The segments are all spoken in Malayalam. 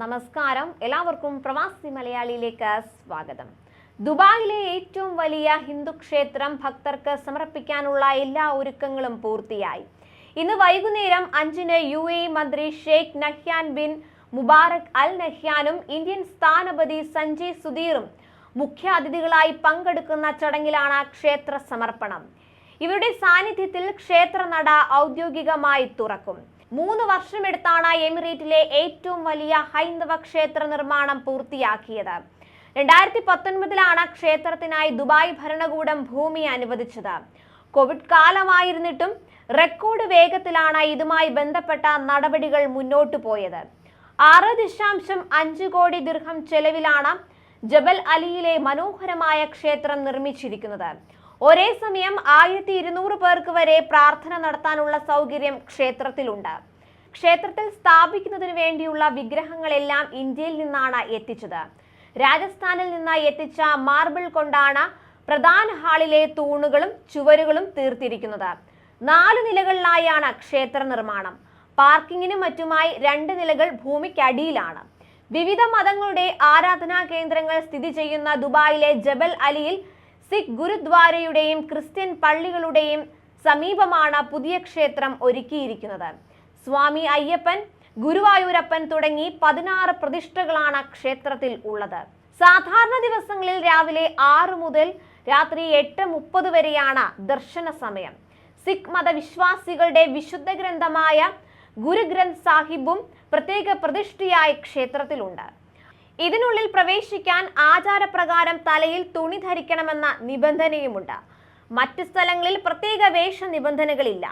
നമസ്കാരം. എല്ലാവർക്കും പ്രവാസി മലയാളിയിലേക്ക് സ്വാഗതം. ദുബായിലെ ഏറ്റവും വലിയ ഹിന്ദു ക്ഷേത്രം ഭക്തർക്ക് സമർപ്പിക്കാനുള്ള എല്ലാ ഒരുക്കങ്ങളും പൂർത്തിയായി. ഇന്ന് വൈകുന്നേരം അഞ്ചിന് യു എ മന്ത്രി Sheikh Nahyan bin Mubarak Al നഹ്യാനും Indian സ്ഥാനപതി സഞ്ജയ് സുധീറും മുഖ്യാതിഥികളായി പങ്കെടുക്കുന്ന ചടങ്ങിലാണ് ക്ഷേത്ര സമർപ്പണം. ഇവരുടെ സാന്നിധ്യത്തിൽ ക്ഷേത്ര നട ഔദ്യോഗികമായി തുറക്കും. മൂന്ന് വർഷമെടുത്താണ് എമിറേറ്റിലെ ഏറ്റവും വലിയ ഹൈന്ദവ ക്ഷേത്ര നിർമ്മാണം പൂർത്തിയാക്കിയത്. രണ്ടായിരത്തി പത്തൊൻപതിലാണ് ക്ഷേത്രത്തിനായി ദുബായ് ഭരണകൂടം ഭൂമി അനുവദിച്ചത്. കോവിഡ് കാലമായിരുന്നിട്ടും റെക്കോർഡ് വേഗത്തിലാണ് ഇതുമായി ബന്ധപ്പെട്ട നടപടികൾ മുന്നോട്ടു പോയത്. ആറ് ദശാംശം അഞ്ച് കോടി ദീർഘം ചെലവിലാണ് ജബൽ അലിയിലെ മനോഹരമായ ക്ഷേത്രം നിർമ്മിച്ചിരിക്കുന്നത്. ഒരേ സമയം ആയിരത്തി ഇരുന്നൂറ് പേർക്ക് വരെ പ്രാർത്ഥന നടത്താനുള്ള സൗകര്യം ക്ഷേത്രത്തിലുണ്ട്. ക്ഷേത്രത്തിൽ സ്ഥാപിക്കുന്നതിന് വേണ്ടിയുള്ള വിഗ്രഹങ്ങളെല്ലാം ഇന്ത്യയിൽ നിന്നാണ് എത്തിച്ചത്. രാജസ്ഥാനിൽ നിന്ന് എത്തിച്ച മാർബിൾ കൊണ്ടാണ് പ്രധാന ഹാളിലെ തൂണുകളും ചുവരുകളും തീർത്തിരിക്കുന്നത്. നാല് നിലകളിലായാണ് ക്ഷേത്ര നിർമ്മാണം. പാർക്കിങ്ങിനും മറ്റുമായി രണ്ട് നിലകൾ ഭൂമിക്കടിയിലാണ്. വിവിധ മതങ്ങളുടെ ആരാധനാ കേന്ദ്രങ്ങൾ സ്ഥിതി ചെയ്യുന്ന ദുബായിലെ ജബൽ അലിയിൽ സിഖ് ഗുരുദ്വാരയുടെയും ക്രിസ്ത്യൻ പള്ളികളുടെയും സമീപമാണ് പുതിയ ക്ഷേത്രം ഒരുക്കിയിരിക്കുന്നത്. സ്വാമി അയ്യപ്പൻ ഗുരുവായൂരപ്പൻ തുടങ്ങി പതിനാറ് പ്രതിഷ്ഠകളാണ് ക്ഷേത്രത്തിൽ ഉള്ളത്. സാധാരണ ദിവസങ്ങളിൽ രാവിലെ ആറ് മുതൽ രാത്രി എട്ട് മുപ്പത് വരെയാണ് ദർശന സമയം. സിഖ് മതവിശ്വാസികളുടെ വിശുദ്ധ ഗ്രന്ഥമായ ഗുരുഗ്രന്ഥ് സാഹിബും പ്രത്യേക പ്രതിഷ്ഠയായി ക്ഷേത്രത്തിലുണ്ട്. ഇതിനുള്ളിൽ പ്രവേശിക്കാൻ ആചാരപ്രകാരം തലയിൽ തുണി ധരിക്കണമെന്ന നിബന്ധനയുമുണ്ട്. മറ്റ് സ്ഥലങ്ങളിൽ പ്രത്യേക വേഷ നിബന്ധനകളില്ല.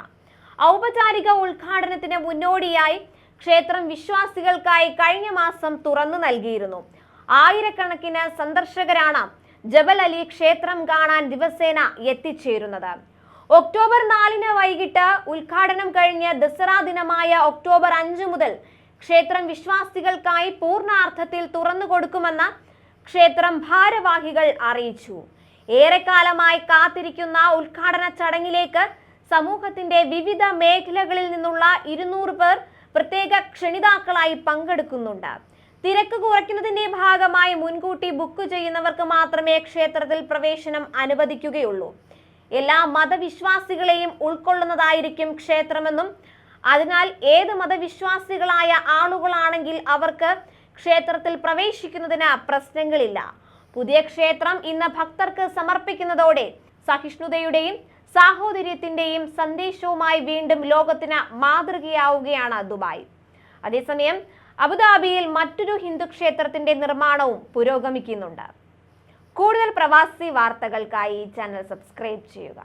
ഔപചാരിക ഉദ്ഘാടനത്തിന് മുന്നോടിയായി ക്ഷേത്രം വിശ്വാസികൾക്കായി കഴിഞ്ഞ മാസം തുറന്നു നൽകിയിരുന്നു. ആയിരക്കണക്കിന് സന്ദർശകരാണ് ജബൽ അലി ക്ഷേത്രം കാണാൻ ദിവസേന എത്തിച്ചേരുന്നത്. ഒക്ടോബർ നാലിന് വൈകിട്ട് ഉദ്ഘാടനം കഴിഞ്ഞ് ദസറ ദിനമായ ഒക്ടോബർ അഞ്ച് മുതൽ ക്ഷേത്രം വിശ്വാസികൾക്കായി പൂർണാർത്ഥത്തിൽ തുറന്നു കൊടുക്കുമെന്ന് ക്ഷേത്രം ഭാരവാഹികൾ അറിയിച്ചു. ഏറെക്കാലമായി കാത്തിരിക്കുന്ന ഉദ്ഘാടന ചടങ്ങിലേക്ക് സമൂഹത്തിന്റെ വിവിധ മേഖലകളിൽ നിന്നുള്ള ഇരുന്നൂറ് പേർ പ്രത്യേക ക്ഷണിതാക്കളായി പങ്കെടുക്കുന്നുണ്ട്. തിരക്ക് കുറയ്ക്കുന്നതിന്റെ ഭാഗമായി മുൻകൂട്ടി ബുക്ക് ചെയ്യുന്നവർക്ക് മാത്രമേ ക്ഷേത്രത്തിൽ പ്രവേശനം അനുവദിക്കുകയുള്ളൂ. എല്ലാ മതവിശ്വാസികളെയും ഉൾക്കൊള്ളുന്നതായിരിക്കും ക്ഷേത്രമെന്നും അതിനാൽ ഏത് മതവിശ്വാസികളായ ആളുകളാണെങ്കിൽ അവർക്ക് ക്ഷേത്രത്തിൽ പ്രവേശിക്കുന്നതിന് പ്രശ്നങ്ങളില്ല. പുതിയ ക്ഷേത്രം ഇന്ന് ഭക്തർക്ക് സമർപ്പിക്കുന്നതോടെ സഹിഷ്ണുതയുടെയും സാഹോദര്യത്തിന്റെയും സന്ദേശവുമായി വീണ്ടും ലോകത്തിന് മാതൃകയാവുകയാണ് ദുബായ്. അതേസമയം അബുദാബിയിൽ മറ്റൊരു ഹിന്ദു ക്ഷേത്രത്തിന്റെ നിർമ്മാണവും പുരോഗമിക്കുന്നുണ്ട്. കൂടുതൽ പ്രവാസി വാർത്തകൾക്കായി ചാനൽ സബ്സ്ക്രൈബ് ചെയ്യുക.